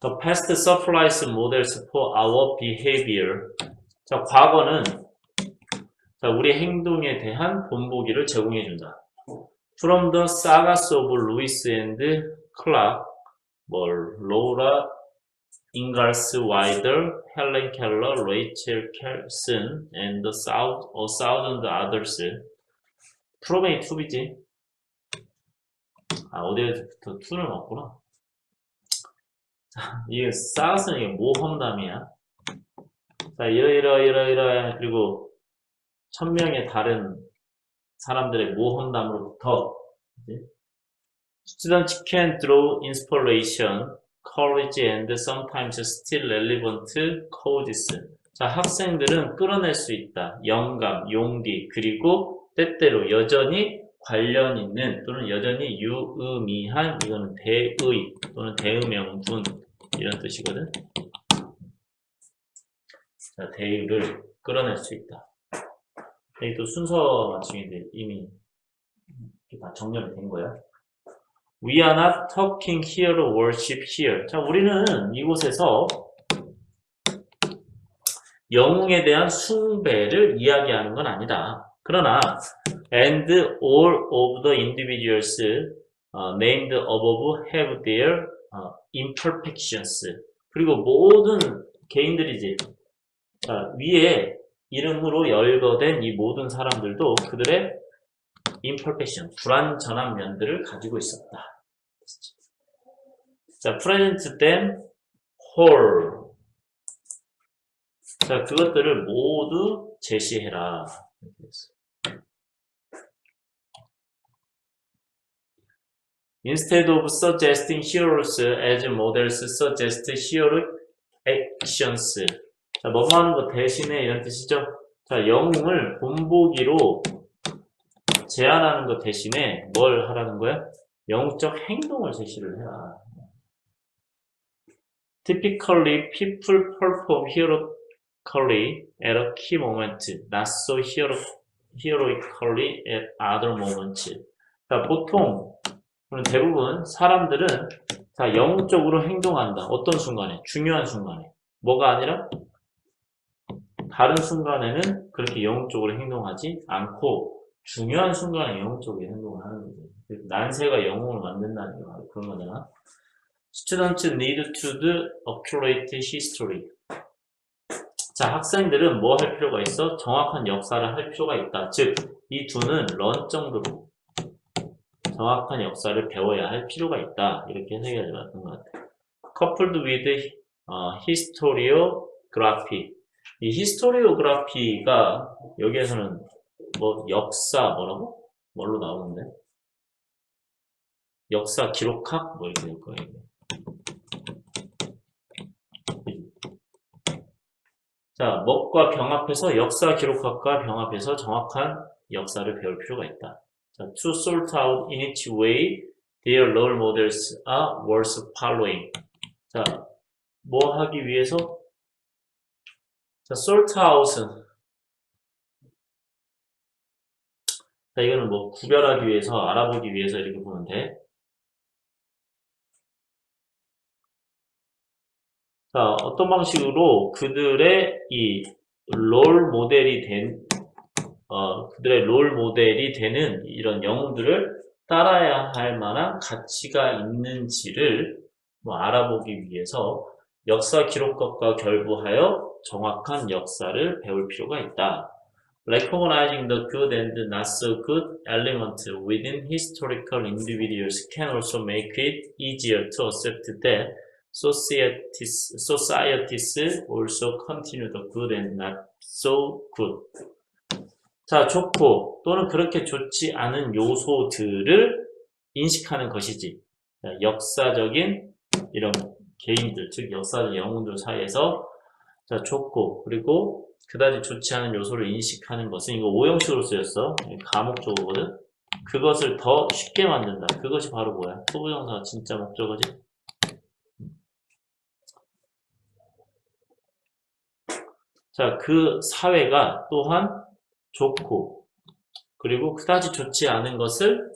The past supplies models for our behavior. 자, 과거는 자, 우리 행동에 대한 본보기를 제공해 준다. From the sagas of Lewis and Clark, 뭐 로라 인갈스 와이더, 헬렌 켈러, 레이첼 켈슨, and the south, a thousand others. 프로메이 투비지. 아, 어디에부터 투를 넣었구나. 자, 이게 사가스는 이게 모험담이야. 자, 이러이러, 이러이러, 그리고 천명의 다른 사람들의 모험담으로부터, Students can draw inspiration, courage, and sometimes still relevant causes. 자, 학생들은 끌어낼 수 있다. 영감, 용기, 그리고 때때로 여전히 관련 있는 또는 여전히 유의미한 이거는 대의 또는 대의명분 이런 뜻이거든. 자, 대의를 끌어낼 수 있다. 여기 또 순서 맞춤인데 이미 다 정렬이 된 거야. We are not talking here to worship here. 자, 우리는 이곳에서 영웅에 대한 숭배를 이야기하는 건 아니다. 그러나 and all of the individuals uh, named above have their uh, imperfections. 그리고 모든 개인들이지. 자, 위에 이름으로 열거된 이 모든 사람들도 그들의 imperfection, 불완전한 면들을 가지고 있었다. 자, present them whole. 자, 그것들을 모두 제시해라. 이렇게 했어. Instead of suggesting heroes as models, suggest heroic actions. 자, 뭐뭐 하는 것 대신에 이런 뜻이죠. 자, 영웅을 본보기로 제안하는 것 대신에 뭘 하라는 거야? 영적 행동을 제시를 해라. Typically, people perform heroically at a key moment, not so hero, heroically at other moments. 자, 보통 그럼 대부분 사람들은 자, 영적으로 행동한다. 어떤 순간에? 중요한 순간에. 뭐가 아니라 다른 순간에는 그렇게 영적으로 행동하지 않고 중요한 순간에 영적으로 행동을 하는 거지. 난세가 영웅을 만든다는 거 그런 거잖아. Students need to do accurate history. 자, 학생들은 뭐 할 필요가 있어? 정확한 역사를 할 필요가 있다. 즉, 이 두는 런 정도로 정확한 역사를 배워야 할 필요가 있다. 이렇게 해석이 맞는 것 같아요. coupled with 어, historiography. 이 historiography가 여기에서는 뭐 역사 뭐라고? 뭘로 나오는데? 역사 기록학? 뭐 이렇게 될 거예요. 자, 먹과 병합해서 역사 기록학과 병합해서 정확한 역사를 배울 필요가 있다. 자, to sort out in each way their role models are worth following. 자, 뭐 하기 위해서? 자, sort out은 자, 이거는 뭐 구별하기 위해서, 알아보기 위해서 이렇게 돼. 자, 어떤 방식으로 그들의 이 롤 모델이 된, 어, 그들의 롤 모델이 되는 이런 영웅들을 따라야 할 만한 가치가 있는지를 뭐 알아보기 위해서 역사 기록학과 결부하여 정확한 역사를 배울 필요가 있다. Recognizing the good and not so good element within historical individuals can also make it easier to accept that societies, societies also continue the good and not so good. 자, 좋고 또는 그렇게 좋지 않은 요소들을 인식하는 것이지. 자, 역사적인 이런 개인들, 즉 역사적 영웅들 사이에서 자, 좋고 그리고 그다지 좋지 않은 요소를 인식하는 것은 이거 오형식으로 쓰였어. 가목적어거든. 그것을 더 쉽게 만든다. 그것이 바로 뭐야? 소부정사가 진짜 목적어지. 자, 그 사회가 또한 좋고 그리고 그다지 좋지 않은 것을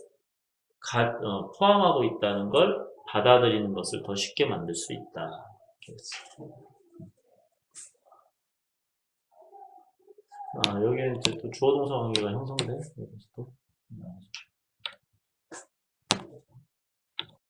가, 어, 포함하고 있다는 걸 받아들이는 것을 더 쉽게 만들 수 있다. 아, 여기는 이제 또 주어 동사 관계가 형성돼.